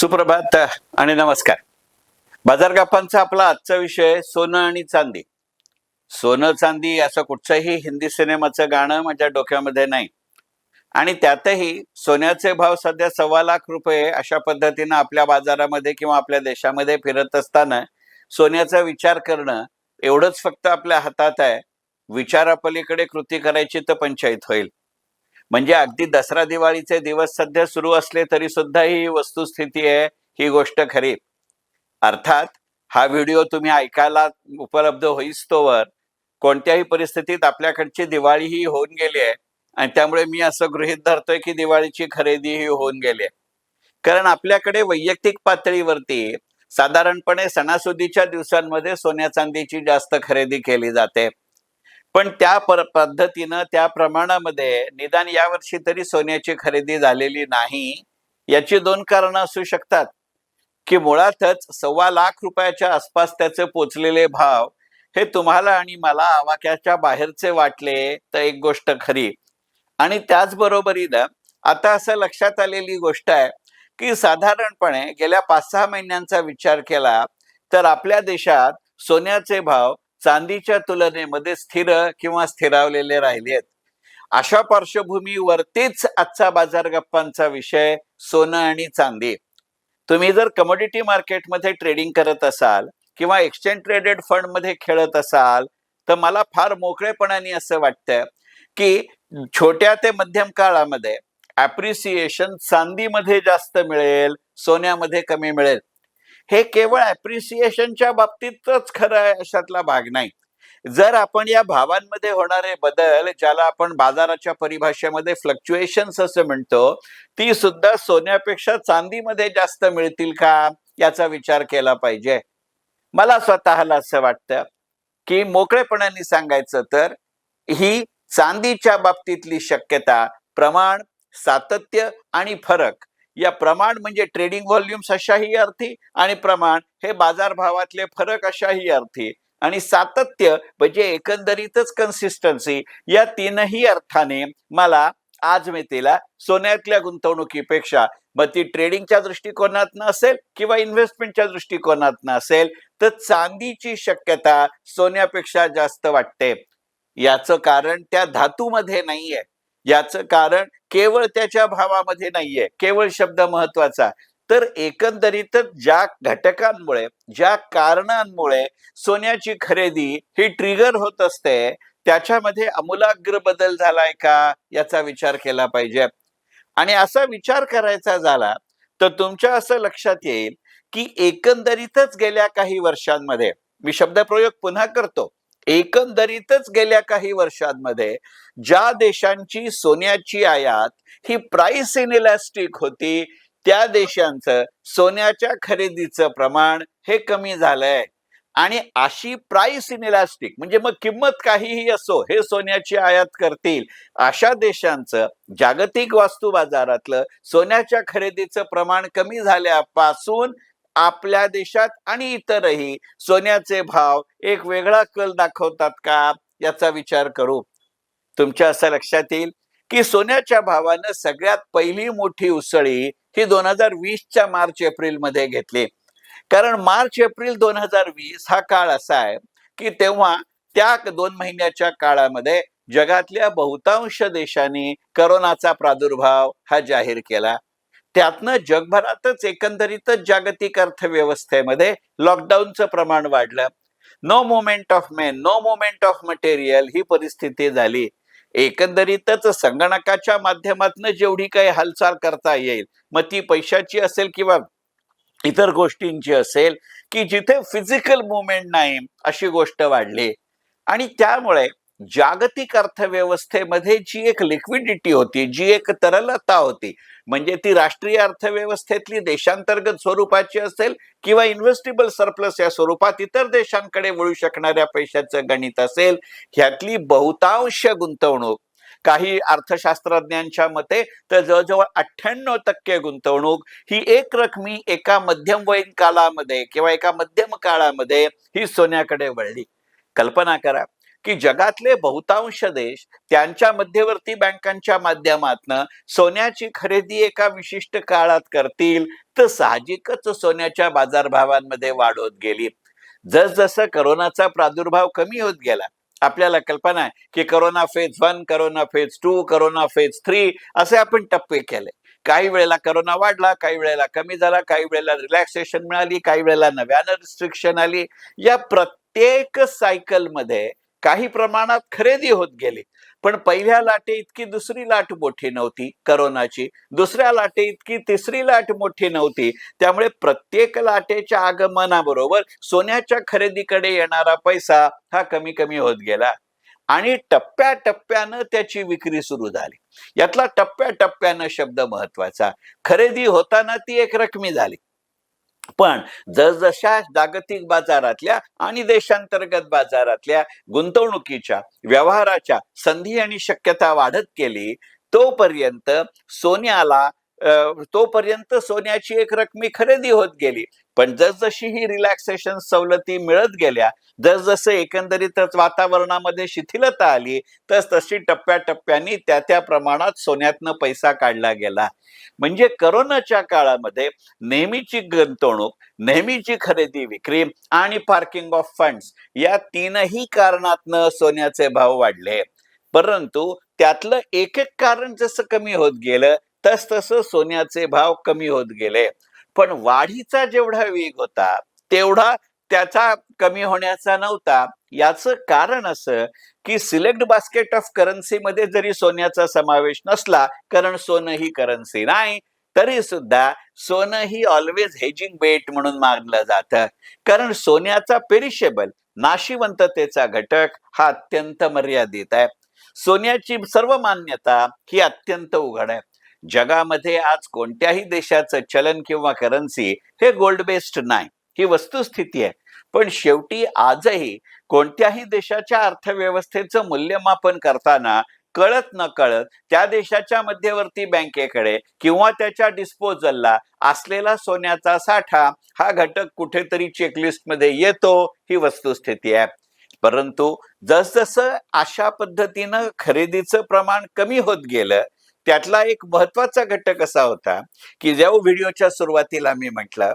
सुप्रभात आणि नमस्कार. बाजार गप्पांचा आपला आजचा विषय सोनं आणि चांदी. सोनं चांदी असं कुठचंही हिंदी सिनेमाचं गाणं माझ्या डोक्यामध्ये नाही. आणि त्यातही सोन्याचे भाव सध्या सव्वा लाख रुपये अशा पद्धतीनं आपल्या बाजारामध्ये किंवा आपल्या देशामध्ये फिरत असताना सोन्याचा विचार करणं एवढंच फक्त आपल्या हातात आहे. विचारापलीकडे कृती करायची तर पंचायत होईल. म्हणजे अगदी दसरा दिवाळीचे दिवस सध्या सुरू असले तरी सुद्धा ही वस्तुस्थिती आहे ही गोष्ट खरी. अर्थात हा व्हिडिओ तुम्ही ऐकायला उपलब्ध होईस्तोवर कोणत्याही परिस्थितीत आपल्याकडची दिवाळी ही होऊन गेली आहे आणि त्यामुळे मी असं गृहीत धरतोय की दिवाळीची खरेदी ही होऊन गेली आहे. कारण आपल्याकडे वैयक्तिक पातळीवरती साधारणपणे सणासुदीच्या दिवसांमध्ये सोन्या चांदीची जास्त खरेदी केली जाते. पण त्या पद्धतीनं त्या प्रमाणामध्ये निदान यावर्षी तरी सोन्याची खरेदी झालेली नाही याची दोन कारणं असू शकतात. की मुळातच सव्वा लाख रुपयाच्या आसपास त्याचे पोचलेले भाव हे तुम्हाला आणि मला आवाक्याच्या बाहेरचे वाटले तर एक गोष्ट खरी. आणि त्याचबरोबरीनं आता असं लक्षात आलेली गोष्ट आहे की साधारणपणे गेल्या पाच सहा महिन्यांचा विचार केला तर आपल्या देशात सोन्याचे भाव चांदीच्या तुलनेमध्ये स्थिर किंवा स्थिरावलेले राहिले आहेत. अशा पार्श्वभूमीवरतीच आजचा बाजार गप्पांचा विषय सोनं आणि चांदी. तुम्ही जर कमोडिटी मार्केटमध्ये ट्रेडिंग करत असाल किंवा एक्सचेंज ट्रेडेड फंडमध्ये खेळत असाल तर मला फार मोकळेपणाने असं वाटतं की छोट्या ते मध्यम काळामध्ये ऍप्रिसिएशन चांदीमध्ये जास्त मिळेल सोन्यामध्ये कमी मिळेल. हे केवळ ऍप्रिसिएशनच्या बाबतीतच खरं आहे अशातला भाग नाही. जर आपण या भावांमध्ये होणारे बदल ज्याला आपण बाजाराच्या परिभाषेमध्ये फ्लक्च्युएशन्स असं म्हणतो ती सुद्धा सोन्यापेक्षा चांदीमध्ये जास्त मिळतील का? याचा विचार केला पाहिजे. मला स्वतःला असं वाटतं की मोकळेपणाने सांगायचं तर ही चांदीच्या बाबतीतली शक्यता प्रमाण सातत्य आणि फरक या प्रमाण म्हणजे ट्रेडिंग व्हॉल्युम्स अशाही अर्थी आणि प्रमाण हे बाजारभावातले फरक अशाही अर्थी. आणि सातत्य म्हणजे एकंदरीतच कन्सिस्टन्सी या तीनही अर्थाने मला आज मेतीला सोन्यातल्या गुंतवणुकीपेक्षा मग ती ट्रेडिंगच्या दृष्टिकोनातनं असेल किंवा इन्व्हेस्टमेंटच्या दृष्टिकोनातनं असेल तर चांदीची शक्यता सोन्यापेक्षा जास्त वाटते. याचं कारण त्या धातूमध्ये नाहीये. याचं कारण केवळ त्याच्या भावामध्ये नाहीये केवळ शब्द महत्त्वाचा. तर एकंदरीतच ज्या घटकांमुळे ज्या कारणांमुळे सोन्याची खरेदी ही ट्रिगर होत असते त्याच्यामध्ये अमूलाग्र बदल झालाय का याचा विचार केला पाहिजे. आणि असा विचार करायचा झाला तर तुमच्या असं लक्षात येईल की एकंदरीतच गेल्या काही वर्षांमध्ये मी शब्दप्रयोग पुन्हा करतो एकंदरीतच गेल्या काही वर्षांमध्ये ज्या देशांची सोन्याची आयात ही प्राइस इनइलॅस्टिक होती त्या देशांचं सोन्याच्या खरेदीचं प्रमाण हे कमी झालंय. आणि अशी प्राइस इनइलॅस्टिक म्हणजे मग किंमत काहीही असो हे सोन्याची आयात करतील. अशा देशांचं जागतिक वास्तू बाजारातलं सोन्याच्या खरेदीचं प्रमाण कमी झाल्यापासून आपल्या देशात आणि इतरही. सोन्याचे भाव एक वेगळा कल दाखवतात का? याचा विचार करू. तुमच्या असं लक्षात येईल की सोन्याच्या भावानं सगळ्यात पहिली मोठी उसळी ही दोन हजार वीसच्या मार्च एप्रिलमध्ये घेतली. कारण मार्च एप्रिल दोन हजार वीस हा काळ असा आहे की तेव्हा त्या दोन महिन्याच्या काळामध्ये जगातल्या बहुतांश देशांनी करोनाचा प्रादुर्भाव हा जाहीर केला. त्यातनं जगभरातच एकंदरीतच जागतिक अर्थव्यवस्थेमध्ये लॉकडाऊनचं प्रमाण वाढलं. No movement of men no movement of material ही परिस्थिती झाली. एकंदरीतच संगणकाच्या माध्यमातून जेवढी काही हालचाल करता येईल मग ती पैशाची असेल किंवा इतर गोष्टींची असेल की जिथे फिजिकल मुवमेंट नाही अशी गोष्ट वाढली. आणि त्यामुळे जागतिक अर्थव्यवस्थेमध्ये जी एक लिक्विडिटी होती जी एक तरलता होती म्हणजे ती राष्ट्रीय अर्थव्यवस्थेतली देशांतर्गत स्वरूपाची असेल किंवा इन्व्हेस्टेबल सरप्लस या स्वरूपात इतर देशांकडे वळू शकणाऱ्या पैशाचं गणित असेल ह्यातली बहुतांश गुंतवणूक काही अर्थशास्त्रज्ञांच्या मते तर जवळजवळ अठ्ठ्याण्णव टक्के गुंतवणूक ही एक रकमी एका मध्यमवयीन कालामध्ये किंवा एका मध्यम काळामध्ये ही सोन्याकडे वळली. कल्पना करा. की जगातले बहुतांश देश त्यांच्या मध्यवर्ती बँकांच्या माध्यमातनं सोन्याची खरेदी एका विशिष्ट काळात करतील तर साहजिकच सोन्याच्या बाजारभावांमध्ये वाढ होत गेली. जसजसं करोनाचा प्रादुर्भाव कमी होत गेला आपल्याला कल्पना आहे की corona phase one corona phase two corona phase three असे आपण टप्पे केले. काही वेळेला करोना वाढला काही वेळेला कमी झाला काही वेळेला रिलॅक्सेशन मिळाली काही वेळेला नव्यानं रिस्ट्रिक्शन आली. या प्रत्येक सायकलमध्ये काही प्रमाणात खरेदी होत गेली. पण पहिल्या लाटे इतकी दुसरी लाट मोठी नव्हती करोनाची. दुसऱ्या लाटे इतकी तिसरी लाट मोठी नव्हती. त्यामुळे प्रत्येक लाटेच्या आगमनाबरोबर सोन्याच्या खरेदीकडे येणारा पैसा हा कमी कमी होत गेला. आणि टप्प्याटप्प्यानं त्याची विक्री सुरू झाली. यातला टप्प्याटप्प्यानं शब्द महत्त्वाचा खरेदी होताना ती एक रकमी झाली. पण जसजशा जागतिक बाजारातल्या आणि देशांतर्गत बाजारातल्या गुंतवणुकीच्या व्यवहाराच्या संधी आणि शक्यता वाढत गेली तोपर्यंत सोन्याला तोपर्यंत सोन्याची एक रकमी खरेदी होत गेली. पण जसजशी ही रिलॅक्सेशन सवलती मिळत गेल्या जसजसं एकंदरीतच वातावरणामध्ये शिथिलता आली तस तशी टप्प्याटप्प्यानी त्या त्या प्रमाणात सोन्यातनं पैसा काढला गेला. म्हणजे करोनाच्या काळामध्ये नेहमीची गुंतवणूक नेहमीची खरेदी विक्री आणि पार्किंग ऑफ फंड्स या तीनही कारणातनं सोन्याचे भाव वाढले. परंतु त्यातलं एक एक कारण जसं कमी होत गेलं तस तसं सोन्याचे भाव कमी होत गेले. पण वाढीचा जेवढा वेग होता तेवढा त्याचा कमी होण्याचा नव्हता. याचं कारण असं की सिलेक्ट बास्केट ऑफ करन्सीमध्ये जरी सोन्याचा समावेश नसला कारण सोनं ही करन्सी नाही तरी सुद्धा सोनं ही ऑलवेज हेजिंग बेट म्हणून मानलं जातं. कारण सोन्याचा पेरिशेबल नाशिवंततेचा घटक हा अत्यंत मर्यादित आहे. सोन्याची सर्व मान्यता ही अत्यंत उघड आहे. जगामध्ये आज कोणत्याही देशाचं चलन किंवा करन्सी हे गोल्ड बेस्ड नाही. ही वस्तुस्थिती आहे. पण शेवटी आजही कोणत्याही देशाच्या अर्थव्यवस्थेचं मूल्यमापन करताना कळत न कळत त्या देशाच्या मध्यवर्ती बँकेकडे किंवा त्याच्या डिस्पोजलला असलेला सोन्याचा साठा हा घटक कुठेतरी चेकलिस्टमध्ये येतो ही वस्तुस्थिती आहे. परंतु जसजसं अशा पद्धतीनं खरेदीचं प्रमाण कमी होत गेलं त्यातला एक महत्त्वाचा घटक असा होता की ज्या व्हिडिओच्या सुरुवातीला मी म्हटलं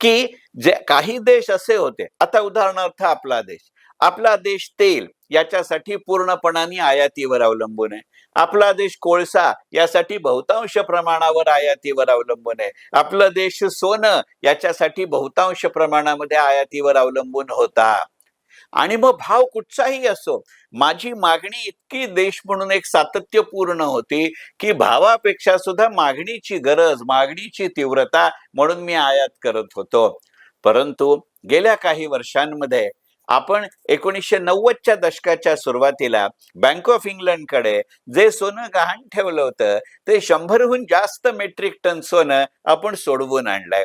की जे काही देश असे होते आता उदाहरणार्थ आपला देश आपला देश तेल याच्यासाठी पूर्णपणाने आयातीवर अवलंबून आहे. आपला देश कोळसा यासाठी बहुतांश प्रमाणावर आयातीवर अवलंबून आहे. आपला देश सोनं याच्यासाठी बहुतांश प्रमाणामध्ये आयातीवर अवलंबून होता. आणि मग भाव कुठचाही असो माझी मागणी इतकी देश म्हणून एक सातत्यपूर्ण होती की भावापेक्षा सुद्धा मागणीची गरज मागणीची तीव्रता म्हणून मी आयात करत होतो. परंतु गेल्या काही वर्षांमध्ये आपण एकोणीसशे नव्वदच्या दशकाच्या सुरुवातीला बँक ऑफ इंग्लंडकडे जे सोनं गहाण ठेवलं होतं ते शंभरहून जास्त मेट्रिक टन सोनं आपण सोडवून आणलंय.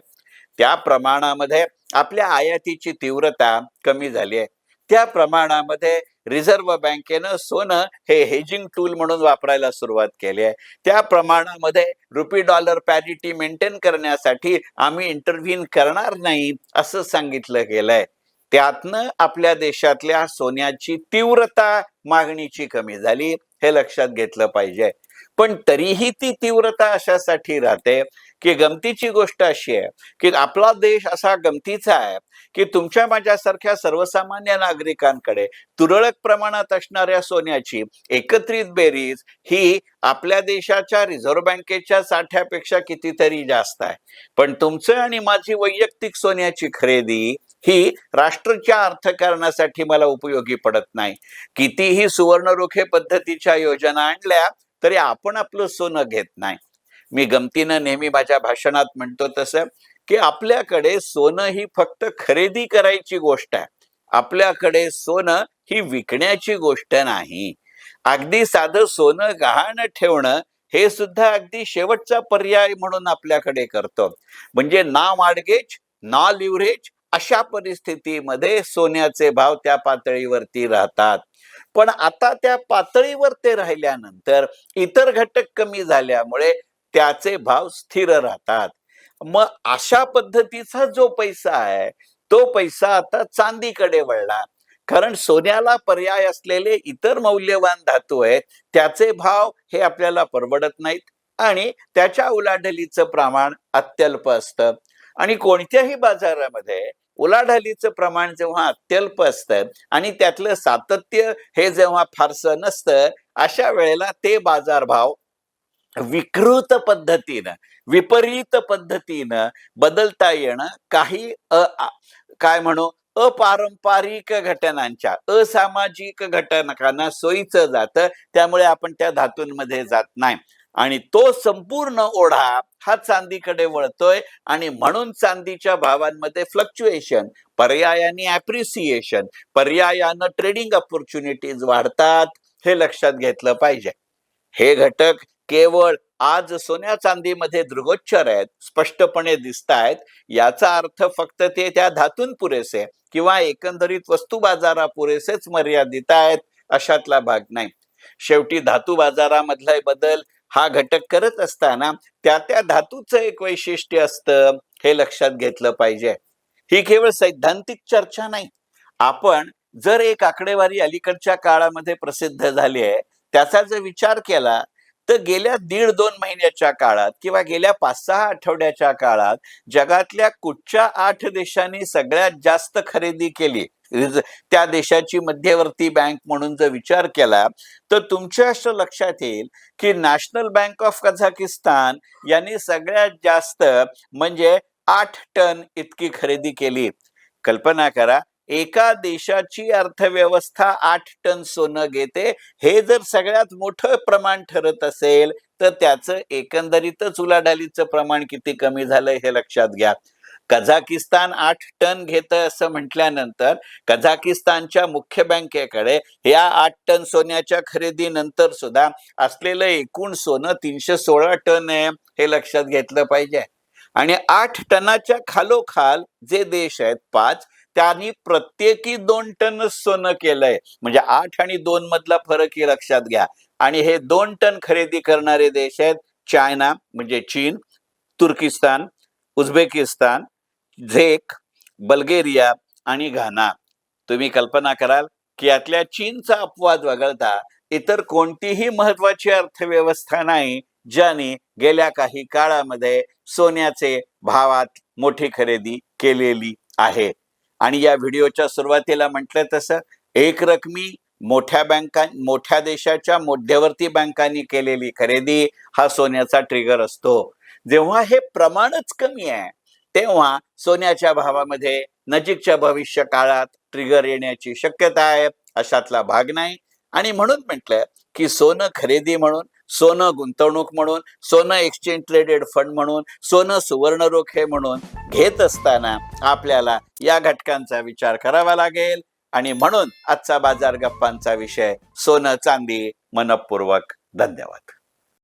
त्या प्रमाणामध्ये आपल्या आयातीची तीव्रता कमी झाली आहे. त्या प्रमाणामध्ये रिझर्व्ह बँकेनं सोनं हे हेजिंग टूल म्हणून वापरायला सुरुवात केली आहे. त्या प्रमाणामध्ये रुपी डॉलर पॅरिटी मेंटेन करण्यासाठी आम्ही इंटरव्हीन करणार नाही असं सांगितलं गेलंय. त्यातनं आपल्या देशातल्या सोन्याची तीव्रता मागणीची कमी झाली हे लक्षात घेतलं पाहिजे. पण तरीही ती तीव्रता अशासाठी राहते की गमतीची गोष्ट अशी आहे की आपला देश असा गमतीचा आहे की तुमच्या माझ्यासारख्या सर्वसामान्य नागरिकांकडे तुरळक प्रमाणात असणाऱ्या सोन्याची एकत्रित बेरीज ही आपल्या देशाच्या रिझर्व्ह बँकेच्या साठ्यापेक्षा कितीतरी जास्त आहे. पण तुमचं आणि माझी वैयक्तिक सोन्याची खरेदी ही राष्ट्रच्या अर्थकारणासाठी मला उपयोगी पडत नाही. कितीही सुवर्णरोखे पद्धतीच्या योजना आणल्या तरी आपण आपलं सोनं घेत नाही. मी गमतीनं नेहमी माझ्या भाषणात म्हणतो तसं की आपल्याकडे सोनं ही फक्त खरेदी करायची गोष्ट आहे. आपल्याकडे सोनं ही विकण्याची गोष्ट नाही. अगदी साधं सोनं गहाण ठेवणं हे सुद्धा अगदी शेवटचा पर्याय म्हणून आपल्याकडे करतो. म्हणजे ना माडगेज ना लिव्हरेज अशा परिस्थितीमध्ये सोन्याचे भाव त्या पातळीवरती राहतात. पण आता त्या पातळीवर ते राहिल्यानंतर इतर घटक कमी झाल्यामुळे त्याचे भाव स्थिर राहतात. मग अशा पद्धतीचा जो पैसा आहे तो पैसा आता चांदीकडे वळला. कारण सोन्याला पर्याय असलेले इतर मौल्यवान धातू आहेत त्याचे भाव हे आपल्याला परवडत नाहीत आणि त्याच्या उलाढलीचं प्रमाण अत्यल्प असतं. आणि कोणत्याही बाजारामध्ये उलाढालीचं प्रमाण जेव्हा अत्यल्प असतं आणि त्यातलं सातत्य हे जेव्हा फारसं नसतं अशा वेळेला ते बाजारभाव विकृत पद्धतीनं विपरीत पद्धतीनं बदलता येणं काही अ काय म्हणू अपारंपरिक घटनांच्या असामाजिक घटनांना सोयीचं जातं त्यामुळे आपण त्या धातूंमध्ये जात नाही. आणि तो संपूर्ण ओढा हा चांदीकडे वळतोय आणि म्हणून चांदीच्या भावांमध्ये फ्लक्च्युएशन पर्यायाने ऍप्रिसिएशन पर्यायानं ट्रेडिंग ऑपॉर्च्युनिटीज वाढतात हे लक्षात घेतलं पाहिजे. हे घटक केवळ आज सोन्या चांदीमध्ये दृगोच्चर आहेत स्पष्टपणे दिसत आहेत याचा अर्थ फक्त ते त्या धातून पुरेसे किंवा एकंदरीत वस्तू बाजारा पुरेसेच मर्यादित आहेत अशातला भाग नाही. शेवटी धातू बाजारामधला बदल हा घटक करत असताना त्या त्या धातूचं एक वैशिष्ट्य असतं हे लक्षात घेतलं पाहिजे. ही केवळ सैद्धांतिक चर्चा नाही. आपण जर एक आकडेवारी अलीकडच्या काळामध्ये प्रसिद्ध झाली आहे त्याचा जर विचार केला तर गेल्या दीड दोन महिन्याच्या काळात किंवा गेल्या पाच सहा आठवड्याच्या काळात जगातल्या कुठच्या आठ देशांनी सगळ्यात जास्त खरेदी केली? त्या देशाची मध्यवर्ती बँक म्हणून जर विचार केला तर तुमच्या असं लक्षात येईल की नॅशनल बँक ऑफ कझाकिस्तान यांनी सगळ्यात जास्त म्हणजे आठ टन इतकी खरेदी केली. कल्पना करा एका देशाची अर्थव्यवस्था आठ टन सोनं घेते हे जर सगळ्यात मोठं प्रमाण ठरत असेल तर त्याचं एकंदरीतच उलाढालीचं प्रमाण किती कमी झालं हे लक्षात घ्या. कझाकिस्तान आठ टन घेत असं म्हटल्यानंतर कझाकिस्तानच्या मुख्य बँकेकडे या आठ टन सोन्याच्या खरेदीनंतर सुद्धा असलेलं एकूण सोनं तीनशे सोळा टन आहे हे लक्षात घेतलं पाहिजे. आणि आठ टनाच्या खालोखाल जे देश आहेत पाच त्यांनी प्रत्येकी दोन टन सोनं केलंय. म्हणजे आठ आणि दोन मधला फरक हे लक्षात घ्या. आणि हे दोन टन खरेदी करणारे देश आहेत चायना म्हणजे चीन तुर्किस्तान उझबेकिस्तान झेक बल्गेरिया आणि घाना. तुम्ही कल्पना कराल की यातल्या चीनचा अपवाद वगळता इतर कोणतीही महत्वाची अर्थव्यवस्था नाही ज्याने गेल्या काही काळामध्ये सोन्याचे भावात मोठी खरेदी केलेली आहे. आणि या व्हिडिओच्या सुरुवातीला म्हटलं तसं एक रकमी मोठ्या बँका मोठ्या देशाच्या मध्यवर्ती बँकांनी केलेली खरेदी हा सोन्याचा ट्रिगर असतो. जेव्हा हे प्रमाणच कमी आहे तेव्हा सोन्याच्या भावामध्ये नजीकच्या भविष्य काळात ट्रिगर येण्याची शक्यता आहे अशातला भाग नाही. आणि म्हणून म्हटलं की सोनं खरेदी म्हणून सोनं गुंतवणूक म्हणून सोनं एक्सचेंज ट्रेडेड फंड म्हणून सोनं सुवर्ण रोखे म्हणून घेत असताना आपल्याला या घटकांचा विचार करावा लागेल. आणि म्हणून आजचा बाजार गप्पांचा विषय सोनं चांदी मनपूर्वक. धन्यवाद.